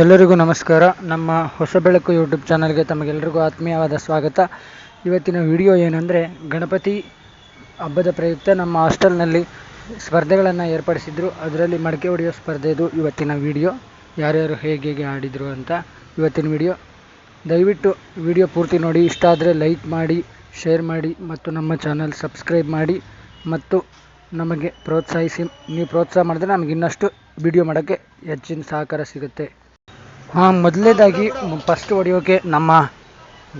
ಎಲ್ಲರಿಗೂ ನಮಸ್ಕಾರ. ನಮ್ಮ ಹೊಸ ಬೆಳಕು ಯೂಟ್ಯೂಬ್ ಚಾನಲ್ಗೆ ತಮಗೆಲ್ಲರಿಗೂ ಆತ್ಮೀಯವಾದ ಸ್ವಾಗತ. ಇವತ್ತಿನ ವಿಡಿಯೋ ಏನಂದರೆ, ಗಣಪತಿ ಹಬ್ಬದ ಪ್ರಯುಕ್ತ ನಮ್ಮ ಹಾಸ್ಟೆಲ್ನಲ್ಲಿ ಸ್ಪರ್ಧೆಗಳನ್ನು ಏರ್ಪಡಿಸಿದ್ರು. ಅದರಲ್ಲಿ ಮಡಕೆ ಹೊಡೆಯೋ ಸ್ಪರ್ಧೆದು ಇವತ್ತಿನ ವಿಡಿಯೋ ಯಾರ್ಯಾರು ಹೇಗೆ ಹೇಗೆ ಆಡಿದರು ಅಂತ ಇವತ್ತಿನ ವಿಡಿಯೋ ದಯವಿಟ್ಟು ವಿಡಿಯೋ ಪೂರ್ತಿ ನೋಡಿ. ಇಷ್ಟ ಆದರೆ ಲೈಕ್ ಮಾಡಿ ಶೇರ್ ಮಾಡಿ ಮತ್ತು ನಮ್ಮ ಚಾನಲ್ ಸಬ್ಸ್ಕ್ರೈಬ್ ಮಾಡಿ ಮತ್ತು ನಮಗೆ ಪ್ರೋತ್ಸಾಹಿಸಿ. ನೀವು ಪ್ರೋತ್ಸಾಹ ಮಾಡಿದ್ರೆ ನಮಗೆ ಇನ್ನಷ್ಟು ವಿಡಿಯೋ ಮಾಡೋಕ್ಕೆ ಹೆಚ್ಚಿನ ಸಹಕಾರ ಸಿಗುತ್ತೆ. ಹಾಂ ಮೊದಲನೇದಾಗಿ ಫಸ್ಟ್ ಹೊಡೆಯೋಕೆ ನಮ್ಮ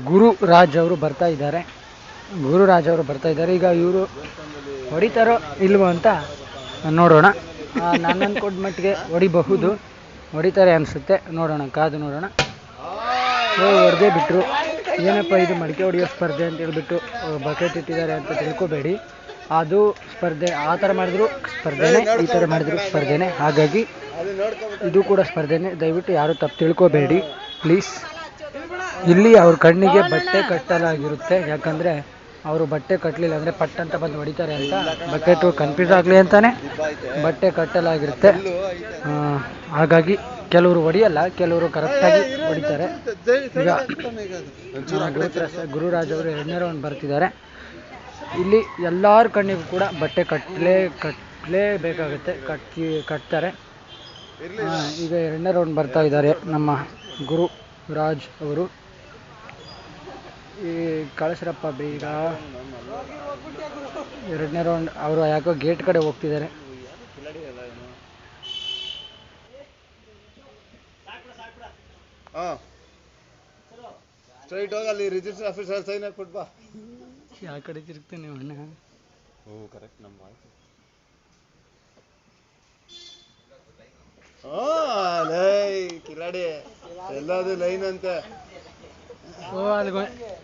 ಗುರು ರಾಜ್ ಅವರು ಬರ್ತಾ ಇದ್ದಾರೆ. ಗುರು ರಾಜ್ ಅವರು ಬರ್ತಾ ಇದ್ದಾರೆ. ಈಗ ಇವರು ಹೊಡಿತಾರೋ ಇಲ್ವೋ ಅಂತ ನೋಡೋಣ. ನಾನು ಅನ್ಕೊಂಡ ಮಟ್ಟಿಗೆ ಹೊಡಿಬಹುದು. ಹೊಡಿತಾರೆ ಅನಿಸುತ್ತೆ. ನೋಡೋಣ, ಕಾದು ನೋಡೋಣ. ಹೊಡೆದೇ ಬಿಟ್ಟರು ಏನಪ್ಪ ಇದು ಮಡಿಕೆ ಹೊಡೆಯೋ ಸ್ಪರ್ಧೆ ಅಂತ ಹೇಳ್ಬಿಟ್ಟು ಬಕೆಟ್ ಇಟ್ಟಿದ್ದಾರೆ ಅಂತ ತಿಳ್ಕೊಬೇಡಿ. ಅದು ಸ್ಪರ್ಧೆ, ಆ ಥರ ಮಾಡಿದ್ರು ಸ್ಪರ್ಧೆನೇ, ಈ ಥರ ಮಾಡಿದ್ರು ಸ್ಪರ್ಧೆನೇ. ಹಾಗಾಗಿ ಇದು ಕೂಡ ಸ್ಪರ್ಧೆನೇ. ದಯವಿಟ್ಟು ಯಾರು ತಪ್ಪು ತಿಳ್ಕೋಬೇಡಿ, ಪ್ಲೀಸ್. ಇಲ್ಲಿ ಅವ್ರ ಕಣ್ಣಿಗೆ ಬಟ್ಟೆ ಕಟ್ಟಲಾಗಿರುತ್ತೆ. ಯಾಕಂದರೆ ಅವರು ಬಟ್ಟೆ ಕಟ್ಟಲಿಲ್ಲ ಅಂದರೆ ಪಟ್ ಅಂತ ಬಂದು ಹೊಡಿತಾರೆ ಅಂತ. ಬಕೆಟು ಕನ್ಫ್ಯೂಸ್ ಆಗಲಿ ಅಂತಾನೆ. ಬಟ್ಟೆ ಕಟ್ಟಲಾಗಿರುತ್ತೆ. ಹಾಗಾಗಿ ಕೆಲವರು ಹೊಡಿಯಲ್ಲ, ಕೆಲವರು ಕರೆಕ್ಟಾಗಿ ಹೊಡಿತಾರೆ. ಗುರುರಾಜ್ ಅವರು ಎರಡನೇ ರೌಂಡ್ ಬರ್ತಿದ್ದಾರೆ. ಇಲ್ಲಿ ಎಲ್ಲರ ಕಣ್ಣಿಗೂ ಕೂಡ ಬಟ್ಟೆ ಕಟ್ಟಲೇ ಕಟ್ಟಲೇಬೇಕಾಗುತ್ತೆ ಕಟ್ಟಿ ಕಟ್ತಾರೆ. ಈಗ ಎರಡನೇ ರೌಂಡ್ ಬರ್ತಾ ಇದ್ದಾರೆ ನಮ್ಮ ಗುರು ರಾಜ್ ಅವರು. ಈ ಕಳಿಸ್ರಪ್ಪ ಬೇಗ ಎರಡನೇ ರೌಂಡ್ ಅವರು ಯಾಕೋ ಗೇಟ್ ಕಡೆ ಹೋಗ್ತಿದ್ದಾರೆ. ಸ್ಟ್ರೈಟ್ ಹೋಗಿ ಅಲ್ಲಿ ರಿಜಿಸ್ಟರ್ ಆಫೀಸರ್ ಸೈನ್ ಹಾಕಿ ಕೊಟ್ಬಾ ಯಾವ ಕಡೆ ತಿರುಗ್ತಾನೆ ಅಣ್ಣ. ಓ ಕರೆಕ್ಟ್ ನಮ್ಮ ಆಯ್ತು ಹಾಂ ಲೈ ಕಿಲಾಡಿ ಎಲ್ಲದು ಲೈನ್ ಅಂತ. ಓ ಅಲ್ಲಿ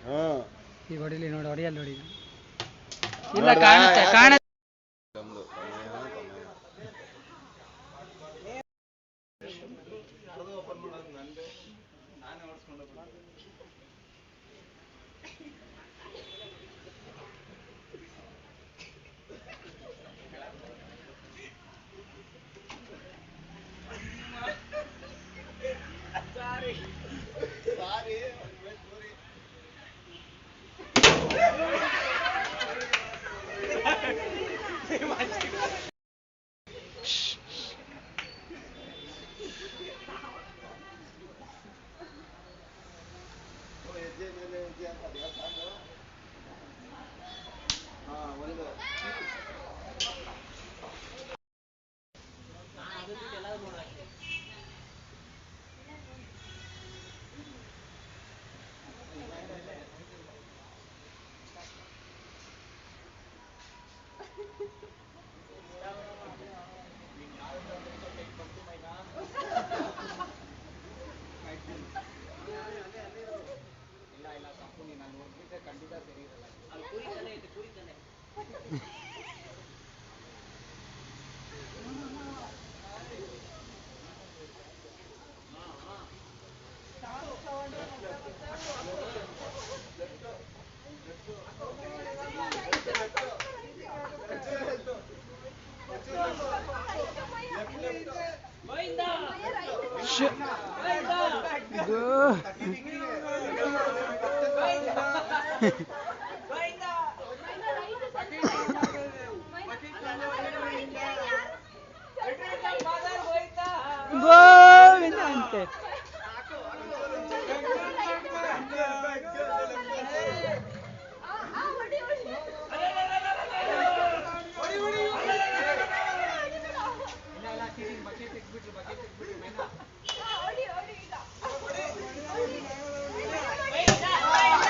ಹಾಂ. ಈಗ ಹೊಡಿಲಿ ನೋಡಿ ಹೊಡಿಯಲ್ಲ ನೋಡಿ. ಇಲ್ಲ ಕಾಣುತ್ತೆ ಕಾಣುತ್ತೆ. 아, 원래 ಶ್ಶ್. ಇದು ಗೋವಿಂದ ಅಂತೆ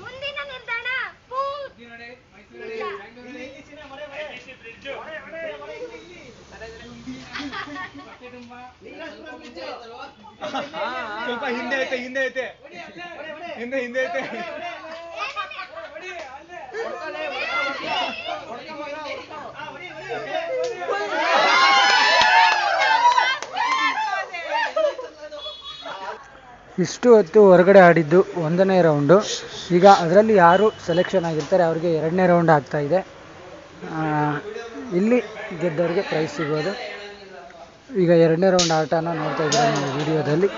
ಮುಂದಿನ ನಿಲ್ದಾಣ. ಸ್ವಲ್ಪ ಹಿಂದೆ ಐತೆ ಹಿಂದೆ ಐತೆ. ಹಿಂದೆ ಹಿಂದೆ ಐತೆ. ಇಷ್ಟು ಹೊತ್ತು ಹೊರಗಡೆ ಆಡಿದ್ದು ಒಂದನೇ ರೌಂಡು. ಈಗ ಅದರಲ್ಲಿ ಯಾರು ಸೆಲೆಕ್ಷನ್ ಆಗಿರ್ತಾರೆ ಅವ್ರಿಗೆ ಎರಡನೇ ರೌಂಡ್ ಆಗ್ತಾ ಇದೆ. ಇಲ್ಲಿ ಗೆದ್ದವರಿಗೆ ಪ್ರೈಸ್ ಸಿಗೋದು ಈಗ ಎರಡನೇ ರೌಂಡ್ ಆಟನ ನೋಡ್ತಾ ಇದ್ದೀರಾ ನೀವು ವಿಡಿಯೋದಲ್ಲಿ.